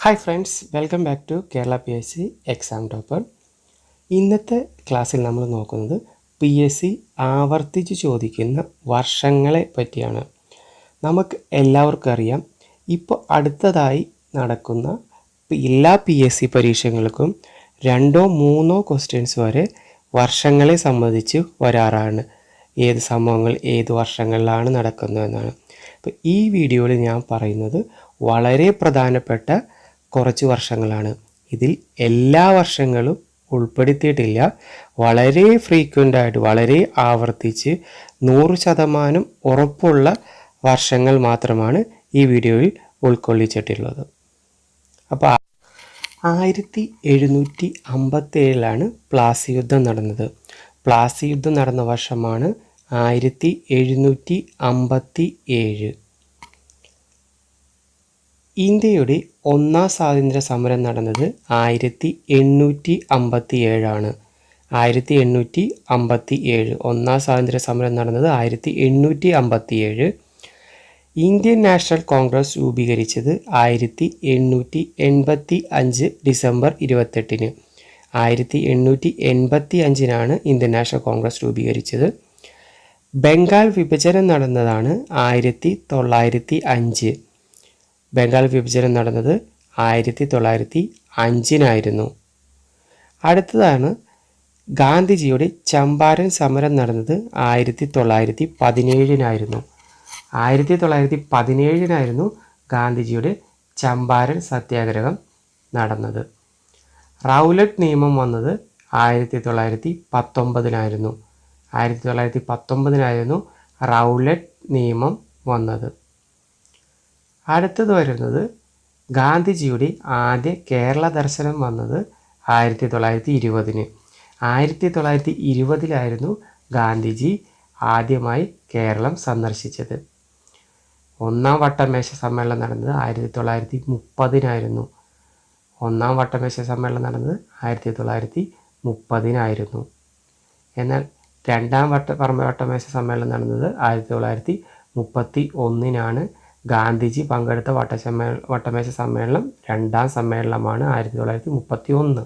Hi friends welcome back to Kerala P S C exam topper ഇന്നത്തെ ക്ലാസ്സിൽ നമ്മൾ നോക്കുന്നത് പി എസ് സി ആവർത്തിച്ച് ചോദിക്കുന്ന വർഷങ്ങളെ പറ്റിയാണ്. നമുക്ക് എല്ലാവർക്കും അറിയാം. ഇപ്പോൾ അടുത്തതായി നടക്കുന്ന എല്ലാ പി എസ് സി പരീക്ഷകൾക്കും രണ്ടോ മൂന്നോ ക്വസ്റ്റ്യൻസ് വരെ വർഷങ്ങളെ സംബന്ധിച്ച് വരാറാണ്. ഏത് സംഭവങ്ങൾ ഏത് വർഷങ്ങളിലാണ് നടക്കുന്നതെന്നാണ് അപ്പോൾ ഈ വീഡിയോയിൽ ഞാൻ പറയുന്നത് വളരെ പ്രധാനപ്പെട്ട കുറച്ച് വർഷങ്ങളാണ്. ഇതിൽ എല്ലാ വർഷങ്ങളും ഉൾപ്പെടുത്തിയിട്ടില്ല. വളരെ ഫ്രീക്വന്റ് ആയിട്ട് വളരെ ആവർത്തിച്ച് നൂറ് ശതമാനം ഉറപ്പുള്ള വർഷങ്ങൾ മാത്രമാണ് ഈ വീഡിയോയിൽ ഉൾക്കൊള്ളിച്ചിട്ടുള്ളത്. അപ്പോൾ ആയിരത്തി എഴുന്നൂറ്റി അമ്പത്തേഴിലാണ് പ്ലാസി യുദ്ധം നടന്നത്. പ്ലാസി യുദ്ധം നടന്ന വർഷമാണ് ആയിരത്തി എഴുന്നൂറ്റി അമ്പത്തി ഏഴ് ഇന്ത്യയുടെ ഒന്നാം സ്വാതന്ത്ര്യ സമരം നടന്നത് ആയിരത്തി എണ്ണൂറ്റി അമ്പത്തി ഏഴാണ് ആയിരത്തി എണ്ണൂറ്റി അമ്പത്തി ഏഴ് ഒന്നാം സ്വാതന്ത്ര്യ സമരം നടന്നത് ആയിരത്തി എണ്ണൂറ്റി അമ്പത്തി ഏഴ് ഇന്ത്യൻ നാഷണൽ കോൺഗ്രസ് രൂപീകരിച്ചത് ആയിരത്തി എണ്ണൂറ്റി എൺപത്തി അഞ്ച് ഡിസംബർ ഇരുപത്തെട്ടിന്. ആയിരത്തി എണ്ണൂറ്റി എൺപത്തി അഞ്ചിനാണ് ഇന്ത്യൻ നാഷണൽ കോൺഗ്രസ് രൂപീകരിച്ചത്. ബംഗാൾ വിഭജനം നടന്നതാണ് ആയിരത്തി തൊള്ളായിരത്തി അഞ്ച് ബംഗാൾ വിഭജനം നടന്നത് ആയിരത്തി തൊള്ളായിരത്തി അഞ്ചിനായിരുന്നു. അടുത്തതാണ് ഗാന്ധിജിയുടെ ചമ്പാരൻ സമരം നടന്നത് ആയിരത്തി തൊള്ളായിരത്തി പതിനേഴിനായിരുന്നു. ആയിരത്തി തൊള്ളായിരത്തി പതിനേഴിനായിരുന്നു ഗാന്ധിജിയുടെ ചമ്പാരൻ സത്യാഗ്രഹം നടന്നത്. റൗലറ്റ് നിയമം വന്നത് ആയിരത്തി തൊള്ളായിരത്തി പത്തൊമ്പതിനായിരുന്നു. ആയിരത്തി തൊള്ളായിരത്തി പത്തൊമ്പതിനായിരുന്നു റൗലറ്റ് നിയമം വന്നത്. അടുത്തത് വരുന്നത് ഗാന്ധിജിയുടെ ആദ്യ കേരള ദർശനം വന്നത് ആയിരത്തി തൊള്ളായിരത്തി ഇരുപതിന്. ആയിരത്തി തൊള്ളായിരത്തി ഇരുപതിലായിരുന്നു ഗാന്ധിജി ആദ്യമായി കേരളം സന്ദർശിച്ചത്. ഒന്നാം വട്ടമേശ സമ്മേളനം നടന്നത് ആയിരത്തി തൊള്ളായിരത്തി മുപ്പതിനായിരുന്നു. ഒന്നാം വട്ടമേശ സമ്മേളനം നടന്നത് ആയിരത്തി തൊള്ളായിരത്തി മുപ്പതിനായിരുന്നു. എന്നാൽ രണ്ടാം വട്ട പറമ്പ വട്ടമേശ സമ്മേളനം നടന്നത് ആയിരത്തി തൊള്ളായിരത്തി മുപ്പത്തി ഒന്നിനാണ് ഗാന്ധിജി പങ്കെടുത്ത വട്ടസമ്മേ വട്ടമേശ സമ്മേളനം രണ്ടാം സമ്മേളനമാണ് ആയിരത്തി തൊള്ളായിരത്തി മുപ്പത്തി ഒന്ന്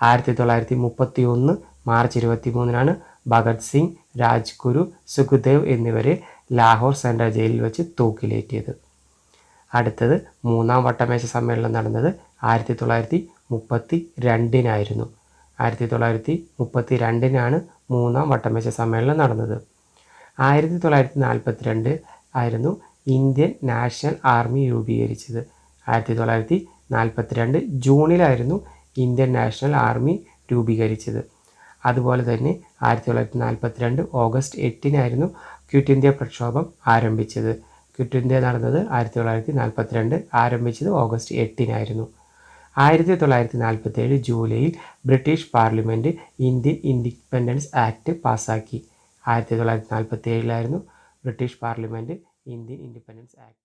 ആയിരത്തി തൊള്ളായിരത്തി മുപ്പത്തി ഒന്ന് മാർച്ച് ഇരുപത്തി മൂന്നിനാണ് ഭഗത് സിംഗ് രാജ്ഗുരു സുഖദേവ് എന്നിവരെ ലാഹോർ സെൻട്രൽ ജയിലിൽ വെച്ച് തൂക്കിലേറ്റിയത്. അടുത്തത് മൂന്നാം വട്ടമേശ സമ്മേളനം നടന്നത് ആയിരത്തി തൊള്ളായിരത്തി മുപ്പത്തി രണ്ടിനായിരുന്നു ആയിരത്തി തൊള്ളായിരത്തി മുപ്പത്തി രണ്ടിനാണ് മൂന്നാം വട്ടമേശ സമ്മേളനം നടന്നത്. ആയിരത്തി തൊള്ളായിരത്തി നാൽപ്പത്തി രണ്ട് ആയിരുന്നു ഇന്ത്യൻ നാഷണൽ ആർമി രൂപീകരിച്ചത്. ആയിരത്തി തൊള്ളായിരത്തി നാൽപ്പത്തി രണ്ട് ജൂണിലായിരുന്നു ഇന്ത്യൻ നാഷണൽ ആർമി രൂപീകരിച്ചത്. അതുപോലെ തന്നെ ആയിരത്തി തൊള്ളായിരത്തി നാൽപ്പത്തി രണ്ട് ഓഗസ്റ്റ് എട്ടിനായിരുന്നു ക്വിറ്റ് ഇന്ത്യ പ്രക്ഷോഭം ആരംഭിച്ചത്. ക്വിറ്റ് ഇന്ത്യ നടന്നത് ആയിരത്തി തൊള്ളായിരത്തി നാൽപ്പത്തി രണ്ട് ആരംഭിച്ചത് ഓഗസ്റ്റ് എട്ടിനായിരുന്നു. ആയിരത്തി തൊള്ളായിരത്തി നാൽപ്പത്തി ഏഴ് ജൂലൈയിൽ British parliament Indian independence act പാസാക്കി ആയിരത്തി തൊള്ളായിരത്തി നാൽപ്പത്തി ഏഴിലായിരുന്നു British parliament Indian independence act